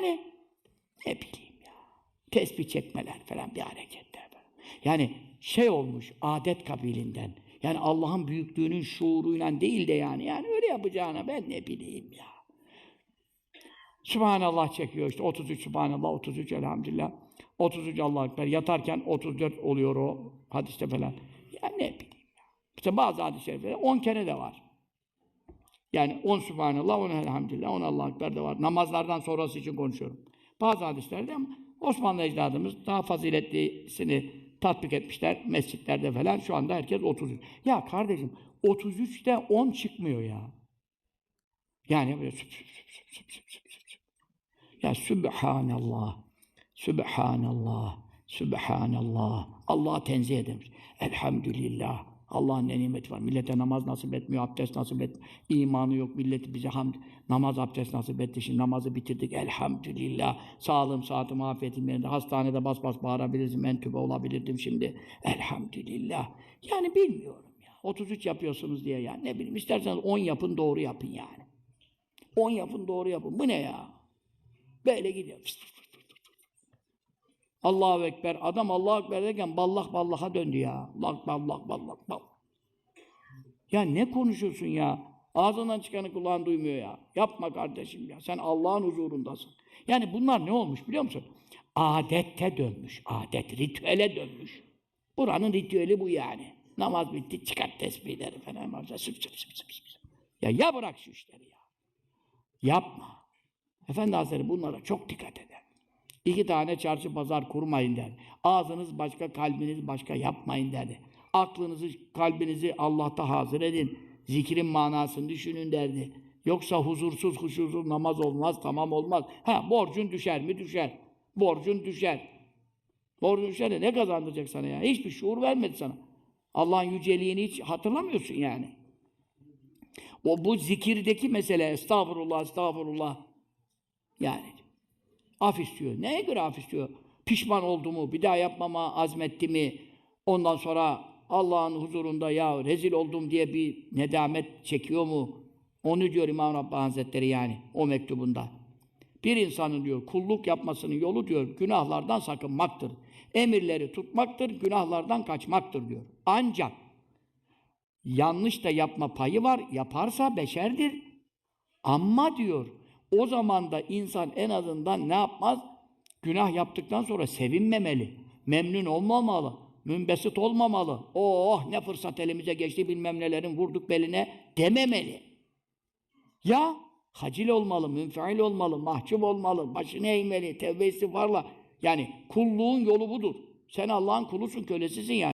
Yani ne bileyim ya. Tesbih çekmeler falan bir hareketler falan. Yani şey olmuş adet kabilinden. Yani Allah'ın büyüklüğünün şuuruyla değil de yani. Yani öyle yapacağına ben ne bileyim ya. Sübhanallah çekiyor işte 33 Sübhanallah, 33 Elhamdülillah. 33 Allahu Ekber. Yatarken 34 oluyor o hadiste falan. Ya ne bileyim ya. İşte bazı hadis-i şeriflerde 10 kere de var. Yani 10 Sübhanallah, 10 Elhamdülillah, 10 Allahu Ekber de var. Namazlardan sonrası için konuşuyorum. Bazı hadislerde ama Osmanlı ecdadımız daha faziletlisini tatbik etmişler mescitlerde falan. Şu anda herkes 33. Ya kardeşim 33'te 10 çıkmıyor ya. Yani böyle süp süp süp süp süp süp süp. Ya Sübhanallah, Sübhanallah, Sübhanallah. Allah'a tenzih ederiz. Elhamdülillah. Allah'ın ne nimeti var. Millete namaz nasip etmiyor, abdest nasip etmiyor. İmanı yok, milleti bize hamd, namaz, abdest nasip etti. Şimdi namazı bitirdik. Elhamdülillah. Sağlığım, saatim, afiyetim yerinde. Hastanede bas bas bağırabilirdim, entübe olabilirdim şimdi. Elhamdülillah. Yani bilmiyorum ya. 33 yapıyorsunuz diye yani. Ne bileyim, isterseniz 10 yapın, doğru yapın yani. 10 yapın, doğru yapın. Bu ne ya? Böyle gidiyor. Fıs fıs fıs fıs fıs. Allahu Ekber. Adam Allahu Ekber derken ballak ballaha döndü ya. Ballak ballak ballak ballak. Ya ne konuşuyorsun ya? Ağzından çıkanı kulağın duymuyor ya. Yapma kardeşim ya. Sen Allah'ın huzurundasın. Yani bunlar ne olmuş biliyor musun? Adette dönmüş. Adet, ritüele dönmüş. Buranın ritüeli bu yani. Namaz bitti, çıkart tesbihleri falan. Süp süp süp süp süp. süp. Ya ya bırak şu işleri ya. Yapma. Efendi Hazretleri bunlara çok dikkat eder. İki tane çarşı pazar kurmayın der. Ağzınız başka, kalbiniz başka yapmayın derdi. Aklınızı, kalbinizi Allah'ta hazır edin. Zikrin manasını düşünün derdi. Yoksa huzursuz, huşursuz namaz olmaz, tamam olmaz. Ha borcun düşer mi? Düşer. Borcun düşer. Borcun düşer de ne kazandıracak sana ya? Hiçbir şuur vermedi sana. Allah'ın yüceliğini hiç hatırlamıyorsun yani. O bu zikirdeki mesele estağfurullah, estağfurullah. Yani af istiyor. Neye göre af istiyor? Pişman oldu mu? Bir daha yapmama azmetti mi? Ondan sonra Allah'ın huzurunda ya rezil oldum diye bir nedamet çekiyor mu? Onu diyor İmam Rabbani Hazretleri yani o mektubunda. Bir insanın diyor kulluk yapmasının yolu diyor günahlardan sakınmaktır. Emirleri tutmaktır, günahlardan kaçmaktır diyor. Ancak yanlış da yapma payı var, yaparsa beşerdir. Ama diyor, o zaman da insan en azından ne yapmaz? Günah yaptıktan sonra sevinmemeli, memnun olmamalı, münbesit olmamalı. Oh ne fırsat elimize geçti bilmem nelerin vurduk beline dememeli. Ya hacil olmalı, münfeil olmalı, mahcup olmalı, başını eğmeli, tevbe istiğfarla. Yani kulluğun yolu budur. Sen Allah'ın kulusun, kölesisin yani.